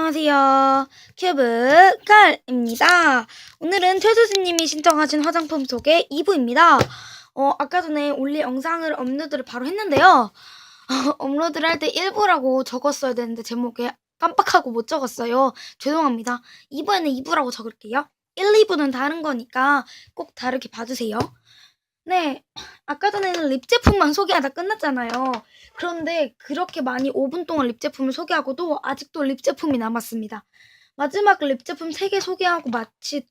안녕하세요. 큐브 칼입니다. 오늘은 최수진님이 신청하신 화장품 소개 2부입니다. 어, 아까 전에 올릴 영상을 업로드를 바로 했는데요. 어, 업로드를 할 때 1부라고 적었어야 되는데 제목에 깜빡하고 못 적었어요. 죄송합니다. 2부에는 2부라고 적을게요. 1, 2부는 다른 거니까 꼭 다르게 봐주세요. 네, 아까 전에는 립 제품만 소개하다 끝났잖아요. 그런데 그렇게 많이 5분 동안 립 제품을 소개하고도 아직도 립 제품이 남았습니다. 마지막 립 제품 3개 소개하고 마치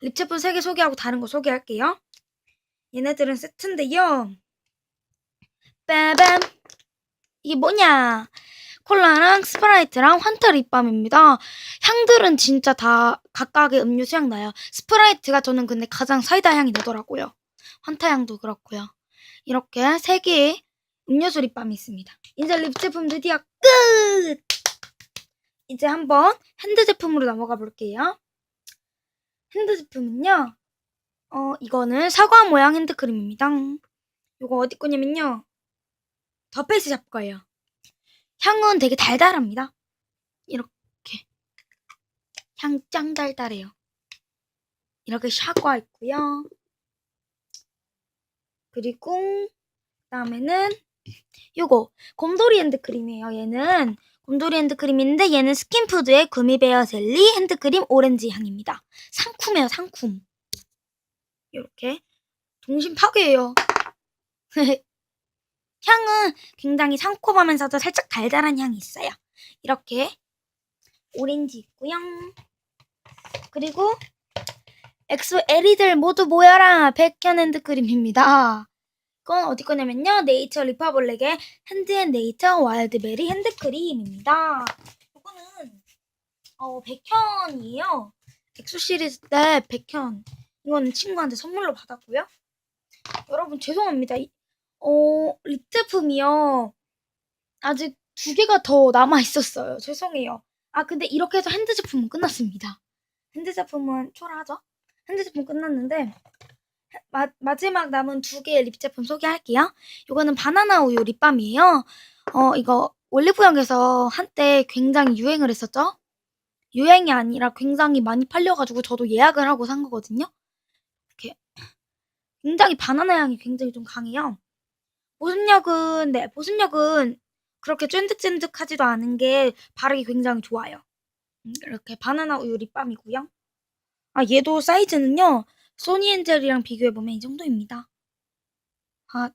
립 제품 3개 소개하고 다른 거 소개할게요. 얘네들은 세트인데요. 빠밤. 이게 뭐냐? 콜라랑 스프라이트랑 환타 립밤입니다. 향들은 진짜 다 각각의 음료수 향 나요. 스프라이트가 저는 근데 가장 사이다 향이 나더라고요. 환타 향도 그렇고요. 이렇게 세 개의 음료수 립밤이 있습니다. 이제 립 제품 드디어 끝! 이제 한번 핸드 제품으로 넘어가 볼게요. 핸드 제품은요. 어, 이거는 사과 모양 핸드크림입니다. 이거 어디 거냐면요. 더 페이스 샵 거예요. 향은 되게 달달합니다. 이렇게. 향 짱 달달해요. 이렇게 샤과 있고요. 그리고 그다음에는 요거 곰돌이 핸드크림이에요. 얘는 곰돌이 핸드크림인데 얘는 스킨푸드의 구미베어 젤리 핸드크림 오렌지 향입니다. 상큼해요, 상큼. 이렇게 동심 파괴예요. 향은 굉장히 상콤하면서도 살짝 달달한 향이 있어요. 이렇게 오렌지 있고요. 그리고 엑소 에리들 모두 모여라 백현 핸드크림입니다. 이건 어디 거냐면요. 네이처 리파블렉의 핸드앤네이처 와일드베리 핸드크림입니다. 이거는 어, 백현이에요. 엑소 시리즈 때 백현. 이거는 친구한테 선물로 받았고요. 여러분 죄송합니다. 이- 어, 립 제품이요. 아직 두 개가 더 남아 있었어요. 죄송해요. 아 근데 이렇게 해서 핸드 제품은 끝났습니다. 핸드 제품은 초라하죠? 핸드 제품 끝났는데 마, 마지막 남은 두 개의 립 제품 소개할게요. 이거는 바나나 우유 립밤이에요. 어, 이거 올리브영에서 한때 굉장히 유행을 했었죠? 유행이 아니라 굉장히 많이 팔려가지고 저도 예약을 하고 산 거거든요. 이렇게 굉장히 바나나 향이 굉장히 좀 강해요. 보습력은 네 보습력은 그렇게 쫀득쫀득하지도 않은 게 바르기 굉장히 좋아요. 음, 이렇게 바나나 우유 립밤이고요. 아 얘도 사이즈는요. 소니 엔젤이랑 비교해보면 이 정도입니다. 아,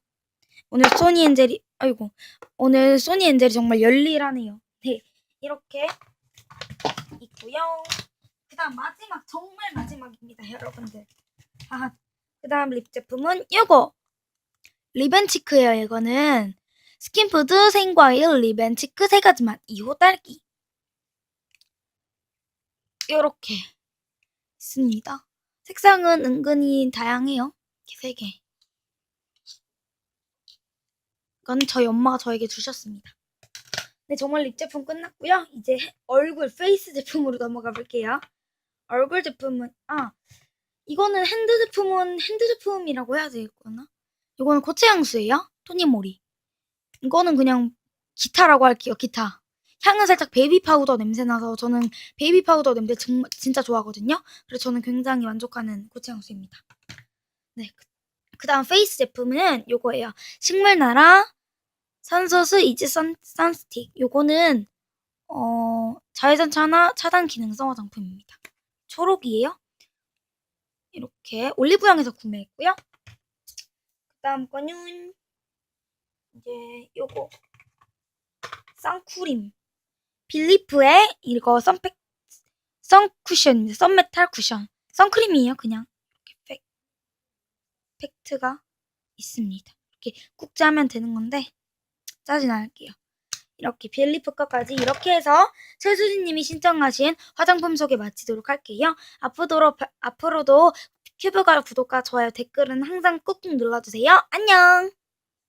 오늘 소니 엔젤이, 아이고, 오늘 소니 엔젤이 정말 열일하네요. 네, 이렇게 있고요. 그 다음 마지막, 정말 마지막입니다, 여러분들. 아, 그 다음 립 제품은 이거. 리벤치크예요, 이거는. 스킨푸드, 생과일, 리벤치크 세 가지 맛, 2호 딸기. 요렇게 있습니다. 색상은 은근히 다양해요. 이렇게 세 개. 이건 저희 엄마가 저에게 주셨습니다. 네, 정말 립 제품 끝났고요. 이제 얼굴 페이스 제품으로 넘어가 볼게요. 얼굴 제품은 아 이거는 핸드 제품은 핸드 제품이라고 해야 되겠구나. 이거는 고체 향수예요. 토니모리. 이거는 그냥 기타라고 할게요. 기타. 향은 살짝 베이비 파우더 냄새 나서 저는 베이비 파우더 냄새 정말 진짜 좋아하거든요. 그래서 저는 굉장히 만족하는 고체 향수입니다. 네. 그 다음 페이스 제품은 요거예요. 식물나라 산소수 이지 선, 선스틱. 요거는 어, 자외선 차나 차단 기능성 화장품입니다. 초록이에요. 이렇게 올리브영에서 구매했고요. 그 다음 거는 이제 요거 선크림 빌리프의 이거 선팩 선쿠션입니다. 선메탈 쿠션 선크림이에요. 그냥 이렇게 팩, 팩트가 있습니다. 이렇게 꾹 짜면 되는 건데 짜진 않을게요. 이렇게 빌리프 거까지 이렇게 해서 최수진님이 신청하신 화장품 소개 마치도록 할게요. 앞으로, 앞으로도 큐브가 구독과 좋아요 댓글은 항상 꾹꾹 눌러주세요. 안녕!